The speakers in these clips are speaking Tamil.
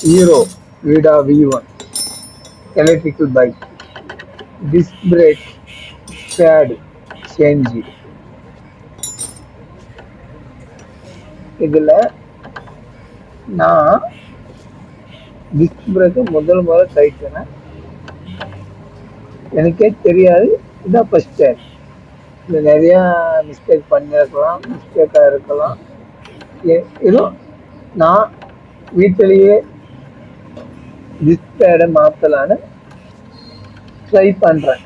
Hero Vida V one electrical bike disc brake pad change இதில் நான் டிஸ்க் பிரேக்கை முதல் முதல் கைட்டினேன் எனக்கே தெரியாது. இதான் ஃபஸ்ட் டைம் இதில் நிறையா மிஸ்டேக் பண்ணியிருக்கலாம் மிஸ்டேக்காக இருக்கலாம். ஏ- ஏதோ நான் வீட்டிலேயே டிஸ்பிளேட மாற்றலான்னு ட்ரை பண்ணுறேன்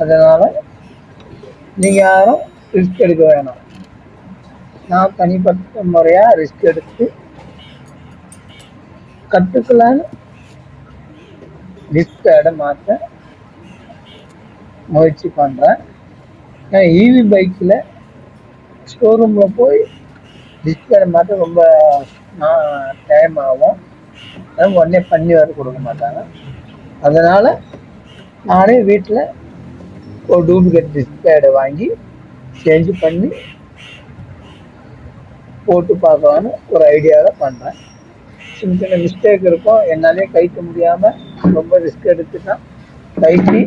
அதனால் நீங்கள் யாரும் ரிஸ்க் எடுக்க வேணாம். நான் தனிப்பட்ட முறையாக ரிஸ்க் எடுத்து கற்றுக்கலான்னு டிஸ்பிளேட மாற்ற முயற்சி பண்ணுறேன் நான் ஈவி பைக்கில் ஷோரூமில் போய் டிஸ்பிளே மட்டும் ரொம்ப டைம் ஆகும் அதுவும் உடனே பண்ணி வர கொடுக்க மாட்டாங்க. அதனால் நானே வீட்டில் ஒரு டூப்ளிகேட் டிஸ்பிளேடை வாங்கி சேஞ்ச் பண்ணி போட்டு பார்க்கலான்னு ஒரு ஐடியாவில் பண்ணுறேன் சின்ன சின்ன மிஸ்டேக் இருக்கும். என்னாலே கைக்க முடியாமல் ரொம்ப ரிஸ்க் எடுத்து தான் கைக்கு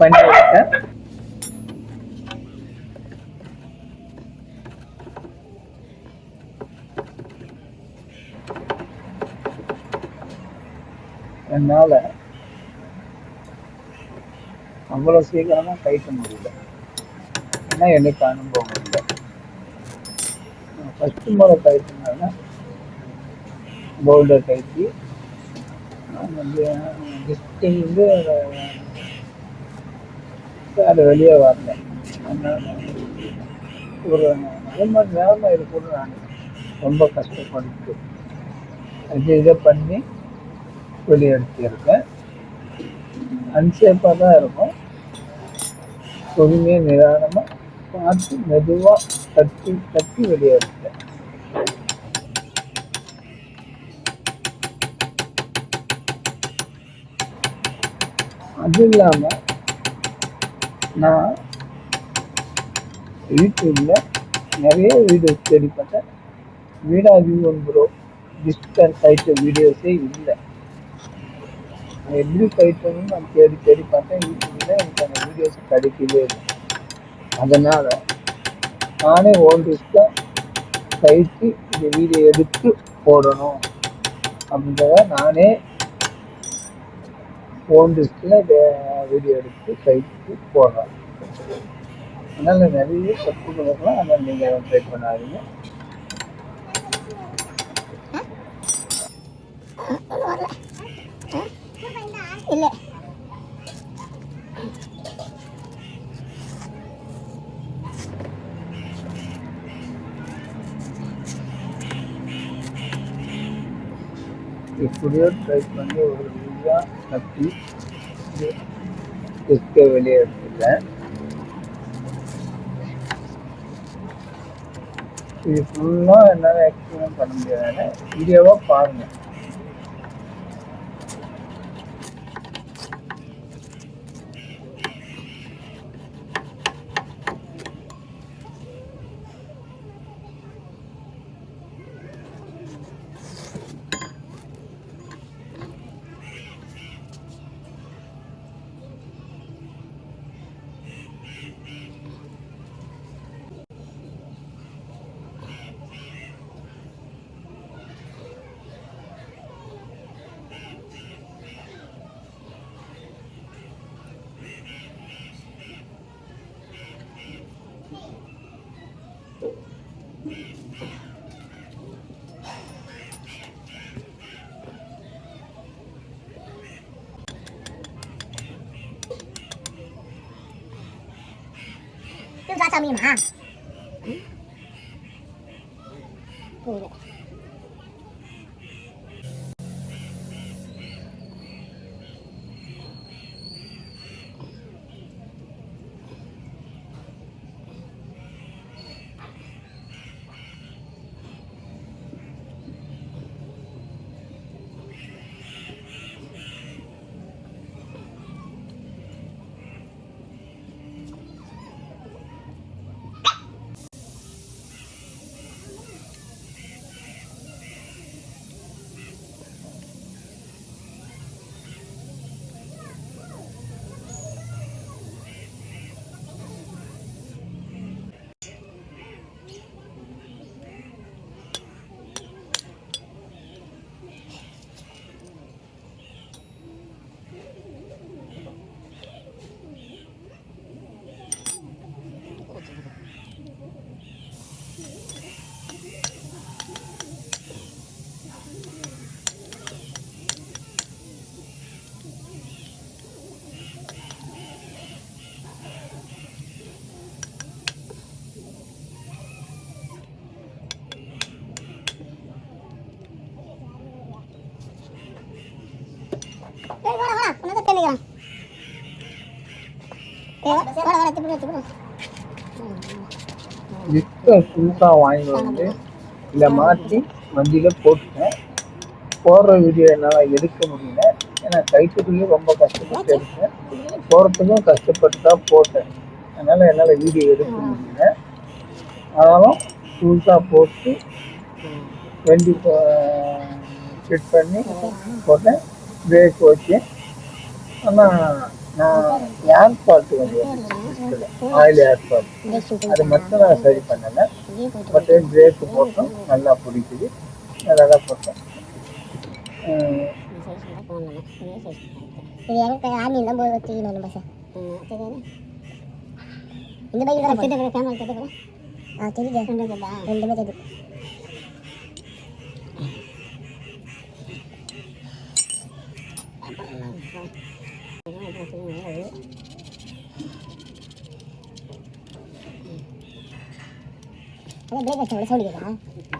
பண்ணி வச்சேன் என்னால் அவ்வளோ சீக்கிரமாக கைட்ட முடியல. ஏன்னா எனக்கு அனுபவம் இல்லை. ஃபஸ்ட்டு முறை கைட்டினால போல்டர் கைட்டி நான் வந்து டிஸ்டிங் வந்து அது வெளியே வரல. அதனால் ஒரு அரை மணி நேரமாக இது கூட நான் ரொம்ப கஷ்டப்பட்டு அது இதை பண்ணி வெளியெடுத்திருக்கேன் அன்சேஃபாக தான் இருக்கும். பொறுமையாக நிதானமாக பார்த்து மெதுவாக தட்டி தட்டி வெளியெடுத்தேன் அது இல்லாமல் நான் யூடியூப்பில் நிறைய வீடியோஸ் தேடி பார்த்தேன். வியூ ப்ரோ டிஸ்கஸ் ஆகிட்ட வீடியோஸே இல்லை. நான் எப்படி கைட்டணும்னு நான் தேடி தேடி பார்த்தேன். யூடியூப்ல எனக்கு அந்த வீடியோஸ் கிடைக்கவே இல்லை. அதனால் நானே ஓன் ரிஸ்க்காக கைட்டு இந்த வீடியோ எடுத்து போடணும் அப்படின்றத நானே ஓன் ரிஸ்கில் வீடியோ எடுத்து கைட்டு போடுறேன். அதனால் நிறைய கற்றுக்கலாம் அதனால் நீங்கள் ட்ரை பண்ணாதீங்க. வரல எப்படியோ ட்ரை பண்ணி ஒரு வீடியோ கட்டி டிஸ்கை வெளியே எடுத்துட்டேன். இது ஃபுல்லாக என்னால் எக்ஸ்பிளைன் பண்ண முடியாது வீடியோவாக பாருங்கள் 要密码。விஸ்க புதுசாக வாங்கி வந்து இதில் மாற்றி வண்டியில் போட்டுட்டேன். போடுற வீடியோ என்னால் எடுக்க முடியல. ஏன்னா கைத்துக்குள்ளேயும் ரொம்ப கஷ்டப்பட்டு எடுத்தேன். போகிறதுக்கும் கஷ்டப்பட்டு தான் போட்டேன். அதனால் என்னால் வீடியோ எடுக்க முடியல. ஆனாலும் புதுசாக போட்டு வண்டி ஃபிட் பண்ணி போட்டேன். பிரேக் வச்சு ஆனால் நான் ஏர் ஃபால்ட் வந்து ஆயில் ஏர் ஃபால்ட் அது மட்டும் நான் சரி பண்ணலை. பட் பிரேக்கு போட்டோம். நல்லா பிடிக்குது. நல்லா தான் போட்டோம். இந்த பைக் தான் தெரியுது கேமரா தெரியுது ஆ தெரியுது ரெண்டுமே தெரியுது அதான் பிரேக் வச்சு சவுண்ட்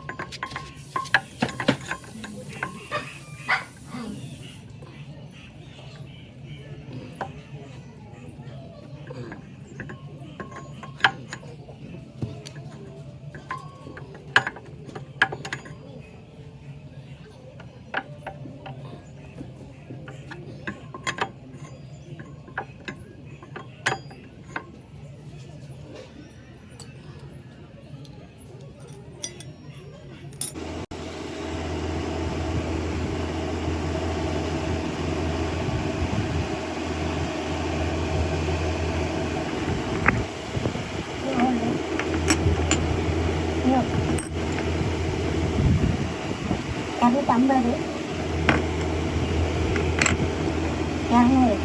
இரநூத்தி ஐம்பது இரநூறு